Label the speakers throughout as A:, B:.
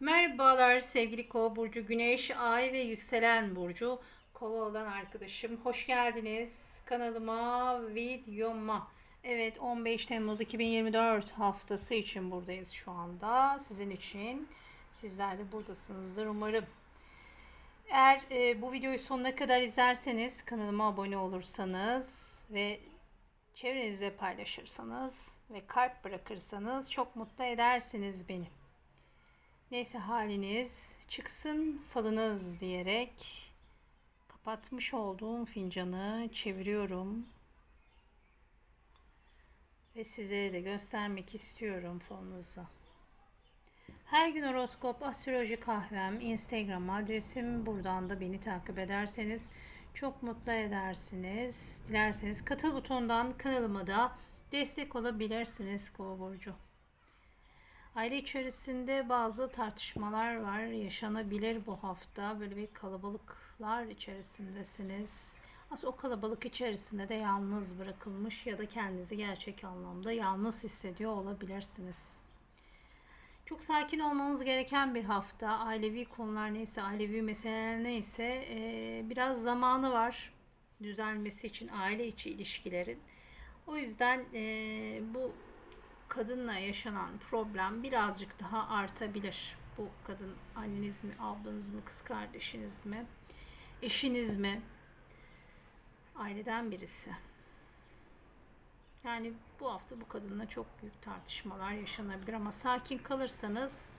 A: Merhabalar sevgili Kova burcu, Güneş, Ay ve yükselen burcu Kova olan arkadaşım. Hoş geldiniz kanalıma, videoma. Evet 15 Temmuz 2024 haftası için buradayız şu anda. Sizin için. Sizler de buradasınızdır umarım. Eğer e, bu videoyu sonuna kadar izlerseniz, kanalıma abone olursanız ve çevrenizde paylaşırsanız ve kalp bırakırsanız çok mutlu edersiniz beni. Neyse haliniz çıksın falınız diyerek kapatmış olduğum fincanı çeviriyorum. Ve sizlere de göstermek istiyorum falınızı. Her gün horoskop, astroloji kahvem, Instagram adresim. Buradan da beni takip ederseniz çok mutlu edersiniz. Dilerseniz katıl butonundan kanalıma da destek olabilirsiniz Kova Burcu. Aile içerisinde bazı tartışmalar var. Yaşanabilir bu hafta. Böyle bir kalabalıklar içerisindesiniz. Aslında o kalabalık içerisinde de yalnız bırakılmış ya da kendinizi gerçek anlamda yalnız hissediyor olabilirsiniz. Çok sakin olmanız gereken bir hafta. Ailevi konular neyse, ailevi meseleler neyse biraz zamanı var düzelmesi için aile içi ilişkilerin. O yüzden bu kadınla yaşanan problem birazcık daha artabilir. Bu kadın anneniz mi, ablanız mı, kız kardeşiniz mi, eşiniz mi, aileden birisi. Yani bu hafta bu kadınla çok büyük tartışmalar yaşanabilir ama sakin kalırsanız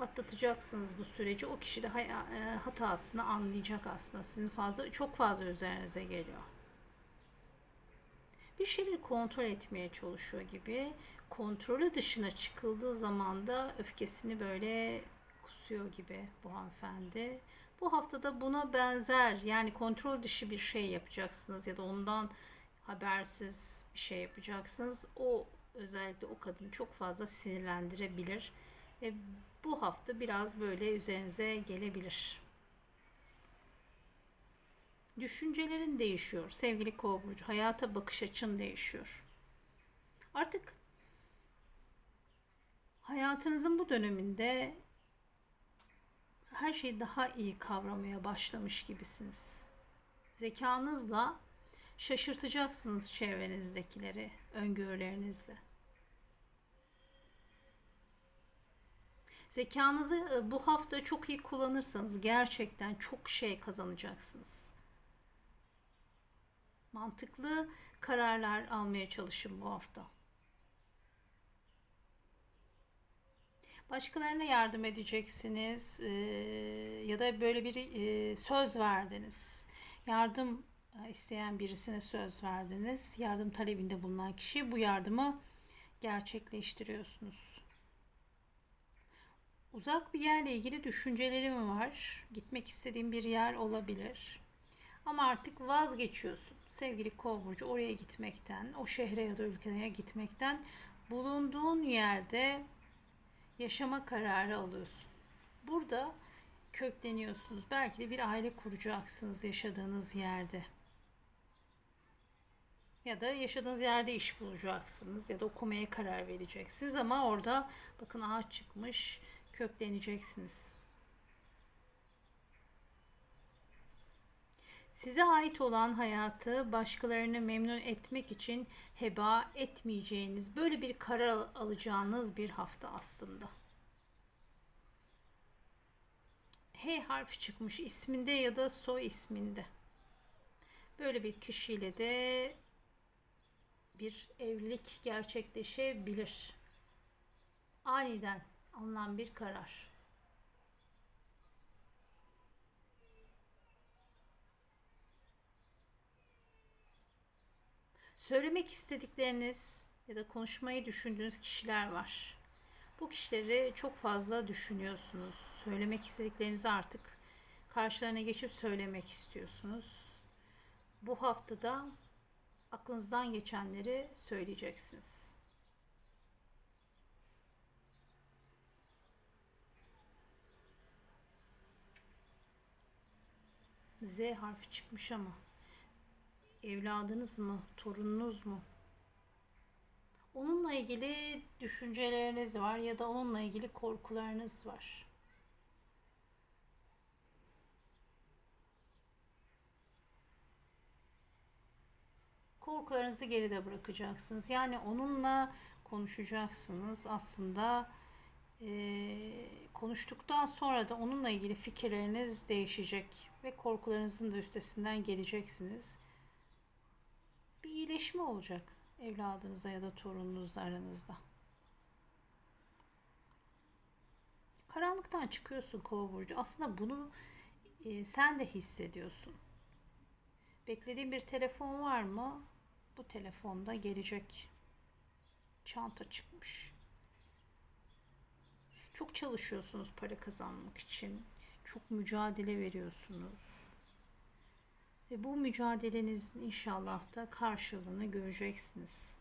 A: atlatacaksınız bu süreci. O kişi de e, hatasını anlayacak aslında. Sizin fazla çok fazla üzerinize geliyor. Bir şeyleri kontrol etmeye çalışıyor gibi. Kontrolü dışına çıkıldığı zaman da öfkesini böyle kusuyor gibi bu hanımefendi. Bu haftada buna benzer yani kontrol dışı bir şey yapacaksınız ya da ondan habersiz bir şey yapacaksınız. O özellikle o kadını çok fazla sinirlendirebilir ve bu hafta biraz böyle üzerinize gelebilir. Düşüncelerin değişiyor sevgili kova burcu. Hayata bakış açın değişiyor. Artık hayatınızın bu döneminde her şeyi daha iyi kavramaya başlamış gibisiniz. Zekanızla şaşırtacaksınız çevrenizdekileri öngörülerinizle. Zekanızı e, bu hafta çok iyi kullanırsanız gerçekten çok şey kazanacaksınız. Mantıklı kararlar almaya çalışın bu hafta. Başkalarına yardım edeceksiniz e, ya da böyle bir e, söz verdiniz. Yardım isteyen birisine söz verdiniz. Yardım talebinde bulunan kişi bu yardımı gerçekleştiriyorsunuz. Uzak bir yerle ilgili düşüncelerim var. Gitmek istediğim bir yer olabilir. Ama artık vazgeçiyorsun. Sevgili Kova burcu oraya gitmekten, o şehre ya da ülkeye gitmekten bulunduğun yerde yaşama kararı alıyorsun. Burada kökleniyorsunuz. Belki de bir aile kuracaksınız yaşadığınız yerde. Ya da yaşadığınız yerde iş bulacaksınız ya da okumaya karar vereceksiniz ama orada bakın ağaç çıkmış kökleneceksiniz. Size ait olan hayatı başkalarını memnun etmek için heba etmeyeceğiniz, böyle bir karar alacağınız bir hafta aslında. H harfi çıkmış isminde ya da soy isminde. Böyle bir kişiyle de bir evlilik gerçekleşebilir. Aniden alınan bir karar. Söylemek istedikleriniz ya da konuşmayı düşündüğünüz kişiler var. Bu kişileri çok fazla düşünüyorsunuz. Söylemek istediklerinizi artık karşılarına geçip söylemek istiyorsunuz. Bu haftada aklınızdan geçenleri söyleyeceksiniz. Z harfi çıkmış ama evladınız mı, torununuz mu? Onunla ilgili düşünceleriniz var ya da onunla ilgili korkularınız var. Korkularınızı geride bırakacaksınız. Yani onunla konuşacaksınız. Aslında eee, konuştuktan sonra da onunla ilgili fikirleriniz değişecek ve korkularınızın da üstesinden geleceksiniz. Bir iyileşme olacak evladınızla ya da torununuzla aranızda. Karanlıktan çıkıyorsun Kova burcu. Aslında bunu e, sen de hissediyorsun. Beklediğin bir telefon var mı? Bu telefonda gelecek. Çanta çıkmış. Çok çalışıyorsunuz para kazanmak için. Çok mücadele veriyorsunuz. Ve bu mücadelenizin inşallah da karşılığını göreceksiniz.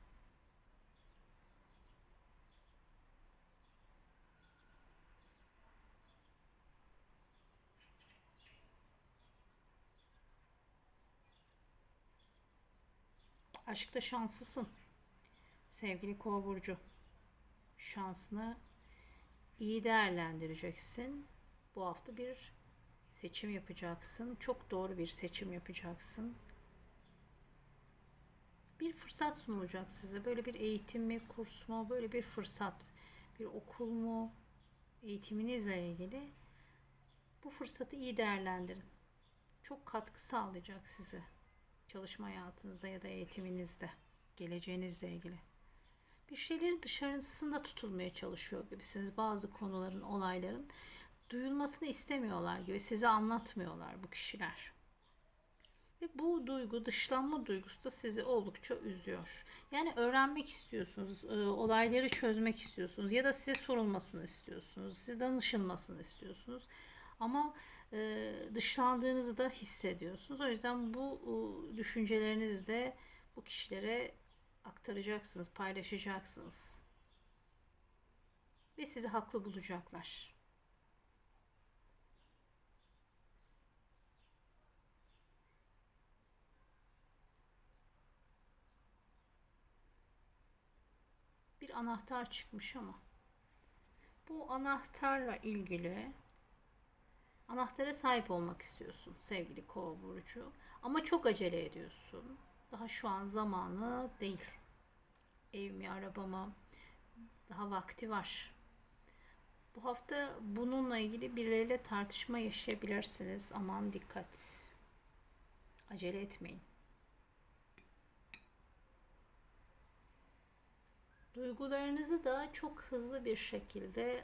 A: Aşkta şanslısın. Sevgili Kova burcu. Şansını iyi değerlendireceksin. Bu hafta bir seçim yapacaksın. Çok doğru bir seçim yapacaksın. Bir fırsat sunulacak size. Böyle bir eğitim mi, kurs mu, böyle bir fırsat. Bir okul mu, eğitiminizle ilgili. Bu fırsatı iyi değerlendirin. Çok katkı sağlayacak size. Çalışma hayatınızda ya da eğitiminizde. Geleceğinizle ilgili. Bir şeylerin dışarısında tutulmaya çalışıyor gibisiniz. Bazı konuların, olayların duyulmasını istemiyorlar gibi size anlatmıyorlar bu kişiler. Ve bu duygu, dışlanma duygusu da sizi oldukça üzüyor. Yani öğrenmek istiyorsunuz, e, olayları çözmek istiyorsunuz ya da size sorulmasını istiyorsunuz, size danışılmasını istiyorsunuz. Ama e, dışlandığınızı da hissediyorsunuz. O yüzden bu e, düşüncelerinizi de bu kişilere aktaracaksınız, paylaşacaksınız. Ve sizi haklı bulacaklar. Bir anahtar çıkmış ama bu anahtarla ilgili anahtara sahip olmak istiyorsun sevgili kova burcu ama çok acele ediyorsun. Daha şu an zamanı değil. Ev mi, araba mı? Daha vakti var. Bu hafta bununla ilgili birileriyle tartışma yaşayabilirsiniz. Aman dikkat. Acele etmeyin. Duygularınızı da çok hızlı bir şekilde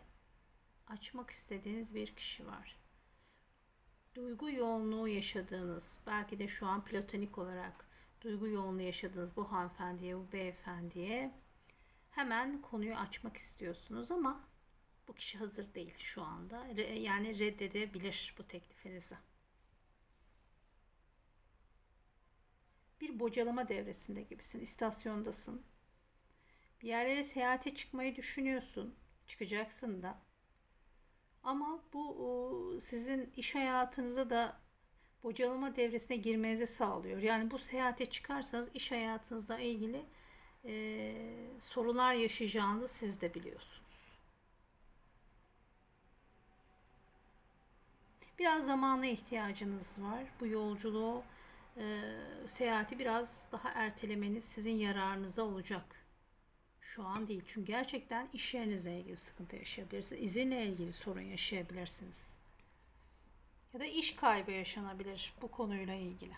A: açmak istediğiniz bir kişi var. Duygu yoğunluğu yaşadığınız, belki de şu an platonik olarak duygu yoğunluğu yaşadığınız bu hanımefendiye, bu beyefendiye hemen konuyu açmak istiyorsunuz ama bu kişi hazır değil şu anda. Yani reddedebilir bu teklifinizi. Bir bocalama devresinde gibisin, istasyondasın. Bir yerlere seyahate çıkmayı düşünüyorsun. Çıkacaksın da. Ama bu sizin iş hayatınıza da bocalama devresine girmenizi sağlıyor. Yani bu seyahate çıkarsanız iş hayatınızla ilgili e, sorular yaşayacağınızı siz de biliyorsunuz. Biraz zamana ihtiyacınız var. Bu yolculuğu, e, seyahati biraz daha ertelemeniz sizin yararınıza olacak. Şu an değil. Çünkü gerçekten iş yerinizle ilgili sıkıntı yaşayabilirsiniz. İzinle ilgili sorun yaşayabilirsiniz. Ya da iş kaybı yaşanabilir bu konuyla ilgili.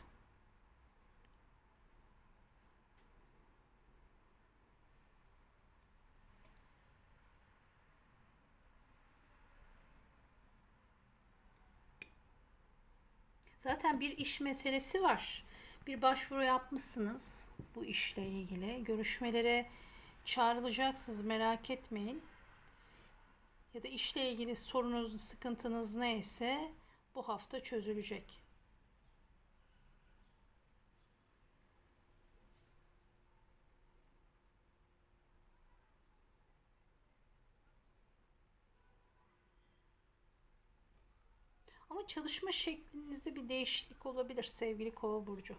A: Zaten bir iş meselesi var. Bir başvuru yapmışsınız bu işle ilgili. Görüşmelere çağrılacaksınız merak etmeyin. Ya da işle ilgili sorunuz, sıkıntınız neyse bu hafta çözülecek. Ama çalışma şeklinizde bir değişiklik olabilir sevgili Kova burcu.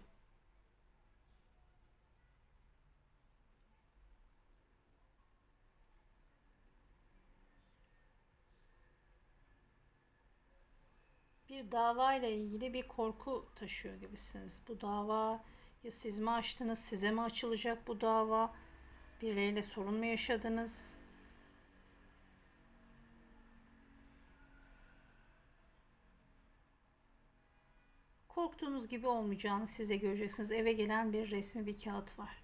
A: Bir dava ile ilgili bir korku taşıyor gibisiniz. Bu dava ya siz mi açtınız, size mi açılacak bu dava? Birileriyle sorun mu yaşadınız? Korktuğunuz gibi olmayacağını siz de göreceksiniz. Eve gelen bir resmi bir kağıt var.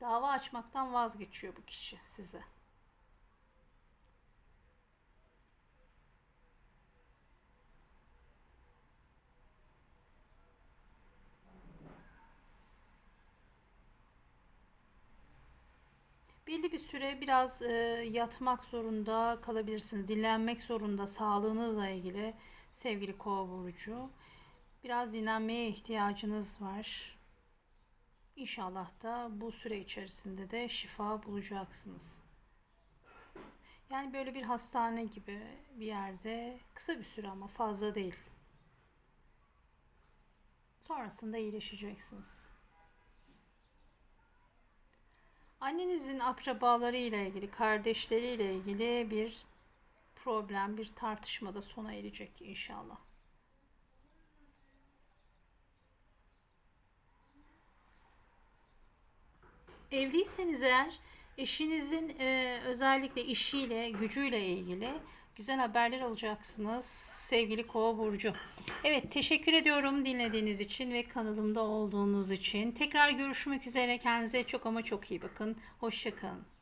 A: Dava açmaktan vazgeçiyor bu kişi size. Belli bir süre biraz e, yatmak zorunda kalabilirsiniz. Dinlenmek zorunda sağlığınızla ilgili sevgili kova burcu. Biraz dinlenmeye ihtiyacınız var. İnşallah da bu süre içerisinde de şifa bulacaksınız. Yani böyle bir hastane gibi bir yerde kısa bir süre ama fazla değil. Sonrasında iyileşeceksiniz. Annenizin akrabaları ile ilgili, kardeşleri ile ilgili bir problem, bir tartışmada sona erecek inşallah. Evliyseniz eğer eşinizin e, özellikle işiyle, gücüyle ilgili güzel haberler alacaksınız sevgili Kova burcu. Evet, teşekkür ediyorum dinlediğiniz için ve kanalımda olduğunuz için. Tekrar görüşmek üzere. Kendinize çok ama çok iyi bakın. Hoşçakalın.